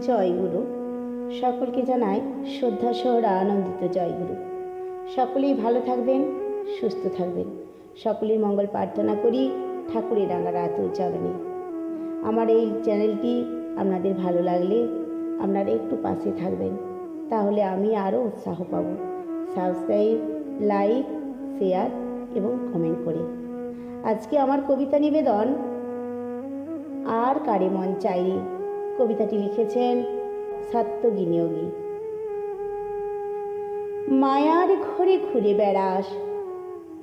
জয়গুরু। সকলকে জানাই শ্রদ্ধা সহরা আনন্দিত জয়গুরু। সকলেই ভালো থাকবেন, সুস্থ থাকবেন। সকলের মঙ্গল প্রার্থনা করি ঠাকুরের রাঙা রাতুর চরণে। আমার এই চ্যানেলটি আপনাদের ভালো লাগলে আপনারা একটু পাশে থাকবেন। তাহলে আমি আরও উৎসাহ পাব। সাবস্ক্রাইব, লাইক, শেয়ার এবং কমেন্ট করে। আজকে আমার কবিতা নিবেদন, আর কারে মন চাইরে কবিতাটি লিখেছেন সত্যগিনিয়োগী মায়ার ঘরে ঘুরে বেড়াস,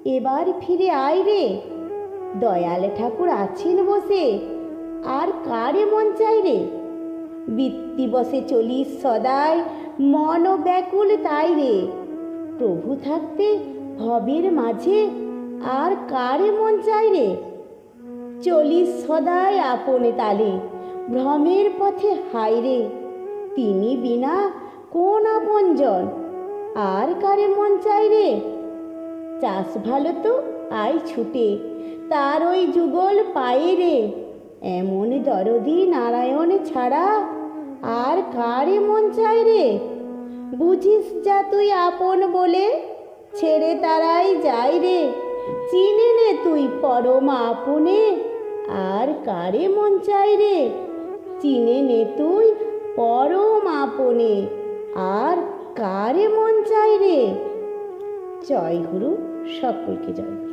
এবার ফিরে আয় রে। দয়াল ঠাকুর আছেন বসে, আর কারে মন চাই রে? বৃত্তি বসে চলিস সদাই, মন ব্যাকুল তাই রে। প্রভু থাকতে ভবের মাঝে, আর কারে মন চাই রে? চলিস সদাই আপনে তালে ভ্রমের পথে হাইরে তিনি বিনা কোন আপন আপনজন আর কারে মন চাই রে? চাষ ভালো তো আই ছুটে, তার ওই যুগল পায়ে রে। এমন দরদি নারায়ণ ছাড়া আর কারে মন চাই রে? বুঝিস যা তুই আপন বলে, ছেড়ে তারাই যাই রে। চিনে নে তুই পরম আপনে, আর কারে মন চাই রে? চিনে নে তুই পরম আপনে। আর কারে মন চাই রে? জয় গুরু সকলকে জয়।